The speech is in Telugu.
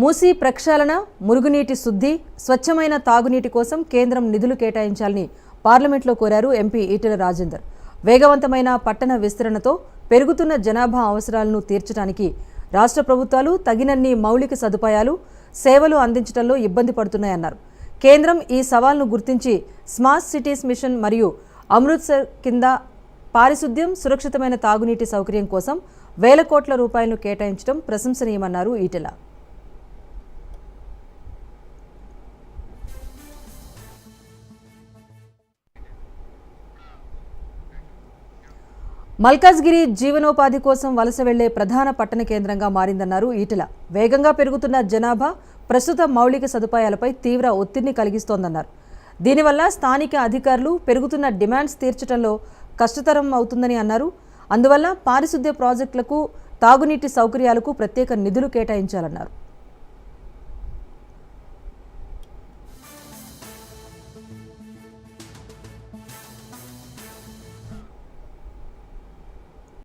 మూసీ ప్రక్షాళన మురుగునీటి శుద్ధి స్వచ్ఛమైన తాగునీటి కోసం కేంద్రం నిధులు కేటాయించాలని పార్లమెంట్లో కోరారు ఎంపీ ఈటెల రాజేందర్. వేగవంతమైన పట్టణ విస్తరణతో పెరుగుతున్న జనాభా అవసరాలను తీర్చడానికి రాష్ట్ర ప్రభుత్వాలు తగినన్ని మౌలిక సదుపాయాలు సేవలు అందించడంలో ఇబ్బంది పడుతున్నాయన్నారు. కేంద్రం ఈ సవాల్ను గుర్తించి స్మార్ట్ సిటీస్ మిషన్ మరియు అమృత్సర్ కింద పారిశుద్ధ్యం సురక్షితమైన తాగునీటి సౌకర్యం కోసం వేల కోట్ల రూపాయలను కేటాయించడం ప్రశంసనీయమన్నారు ఈటెల. మల్కాజ్గిరి జీవనోపాధి కోసం వలస వెళ్ళే ప్రధాన పట్టణ కేంద్రంగా మారిందన్నారు ఈటల. వేగంగా పెరుగుతున్న జనాభా ప్రస్తుత మౌలిక సదుపాయాలపై తీవ్ర ఒత్తిడిని కలిగిస్తోందన్నారు. దీనివల్ల స్థానిక అధికారులు పెరుగుతున్న డిమాండ్స్ తీర్చడంలో కష్టతరం అవుతుందని అన్నారు. అందువల్ల పారిశుద్ధ్య ప్రాజెక్టులకు తాగునీటి సౌకర్యాలకు ప్రత్యేక నిధులు కేటాయించాలన్నారు.